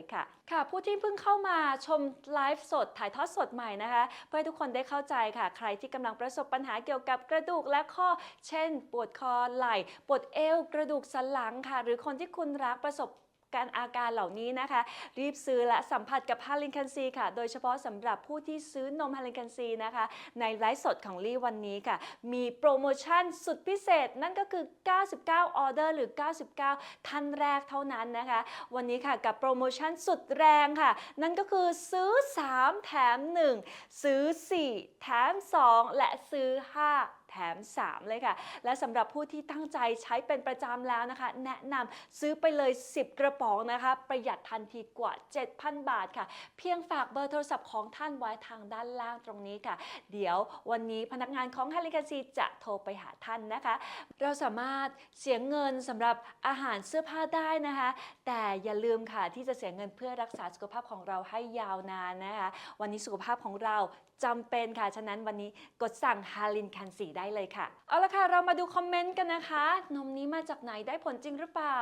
ยค่ะ ค่ะผู้ที่เพิ่งเข้ามาชมไลฟ์สดถ่ายทอดสดใหม่นะคะ เพื่อให้ทุกคนได้เข้าใจค่ะ ใครที่กำลังประสบปัญหาเกี่ยวกับกระดูกและข้อ เช่น ปวดคอไหล่ ปวดเอว กระดูกสันหลังค่ะ หรือคนที่คุณรักประสบ การอาการเหล่านี้นะคะ รีบซื้อและสัมผัสกับฮารินคันซีค่ะ โดยเฉพาะสำหรับผู้ที่ซื้อนมฮารินคันซีนะคะ ในไลฟ์สดของลี่วันนี้ค่ะ มีโปรโมชั่นสุดพิเศษนั่นก็คือ 99 ออเดอร์ หรือ 99 ท่านแรกเท่านั้นนะคะ วันนี้ค่ะกับโปรโมชั่นสุดแรงค่ะ นั่นก็คือซื้อ 3 แถม 1 ซื้อ 4 แถม 2 และซื้อ 5 แถม 3 เลยค่ะ และสำหรับผู้ที่ตั้งใจใช้เป็นประจำแล้วนะคะ แนะนำซื้อไปเลย 10 กระป๋องนะคะ ประหยัดทันทีกว่า 7,000 บาทค่ะ เพียงฝากเบอร์โทรศัพท์ของท่านไว้ทางด้านล่างตรงนี้ค่ะ เดี๋ยววันนี้พนักงานของฮาริกาซีจะโทรไปหาท่านนะคะ เราสามารถเสียเงินสำหรับอาหารเสื้อผ้าได้นะคะ แต่อย่าลืมค่ะที่จะเสียเงินเพื่อรักษาสุขภาพของเราให้ยาวนานนะคะ วันนี้สุขภาพของเราจำเป็นค่ะ ฉะนั้นวันนี้กดสั่งฮาลินคันสีได้เลยค่ะ เอาละค่ะ เรามาดูคอมเมนต์กันนะคะ นมนี้มาจากไหนได้ผลจริงหรือเปล่า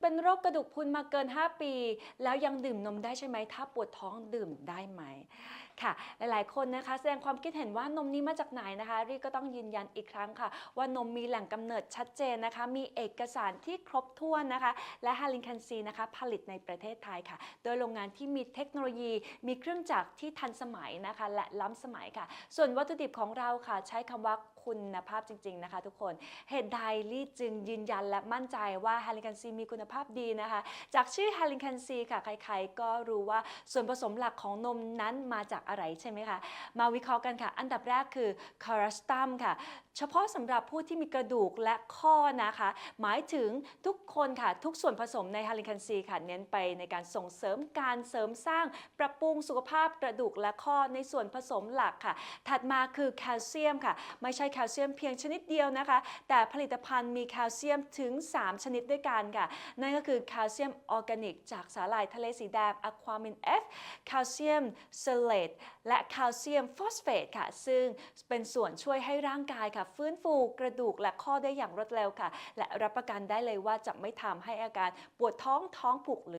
เป็นโรคกระดูกพุนมาเกิน 5 ปี แล้วยังดื่มนมได้ใช่ไหม ถ้าปวดท้องดื่มได้ไหมค่ะ หลายๆ คนนะคะแสดงความคิดเห็นว่านมนี้มาจากไหนนะคะรีก็ต้องยืนยันอีกครั้งค่ะ ว่านมมีแหล่งกำเนิดชัดเจนนะคะ มีเอกสารที่ครบถ้วนนะคะ และฮารินคันซีนะคะผลิตในประเทศไทยค่ะ โดยโรงงานที่มีเทคโนโลยี มีเครื่องจักรที่ทันสมัยนะคะ และล้ำสมัยค่ะ ส่วนวัตถุดิบของเราค่ะ ใช้คำว่าคุณภาพจริง ๆ นะคะ ทุกคนเหตุใดลี่จึงยืนยันและมั่นใจว่าฮารินคันซีมีคุณภาพดีนะคะ จากชื่อฮารินคันซีค่ะใครๆก็รู้ว่าส่วนผสมหลักของนมนั้นมาจากอะไรใช่ไหมคะ มาวิเคราะห์กันค่ะ อันดับแรกคือคาราสตัมค่ะ เฉพาะสำหรับผู้ที่มีกระดูกและข้อนะคะ หมายถึงทุกคนค่ะ ทุกส่วนผสมในฮาริคันซีค่ะ เน้นไปในการส่งเสริมการเสริมสร้างปรับปรุงสุขภาพกระดูกและข้อในส่วนผสมหลักค่ะ ถัดมาคือแคลเซียมค่ะ ไม่ใช่แคลเซียมเพียงชนิดเดียวนะคะ แต่ผลิตภัณฑ์มีแคลเซียมถึง 3 ชนิดด้วยกันค่ะ นั่นก็คือแคลเซียมออร์แกนิก จากสาหร่ายทะเลสีแดงอะความิน F แคลเซียมเซเลตและแคลเซียมฟอสเฟตค่ะ ซึ่งเป็นส่วนช่วยให้ร่างกายค่ะ ฟื้นฟูกระดูกและข้อได้อย่างรวดเร็วค่ะ และรับประกันได้เลยว่าจะไม่ทำให้อาการปวดท้องท้องผูกหรือ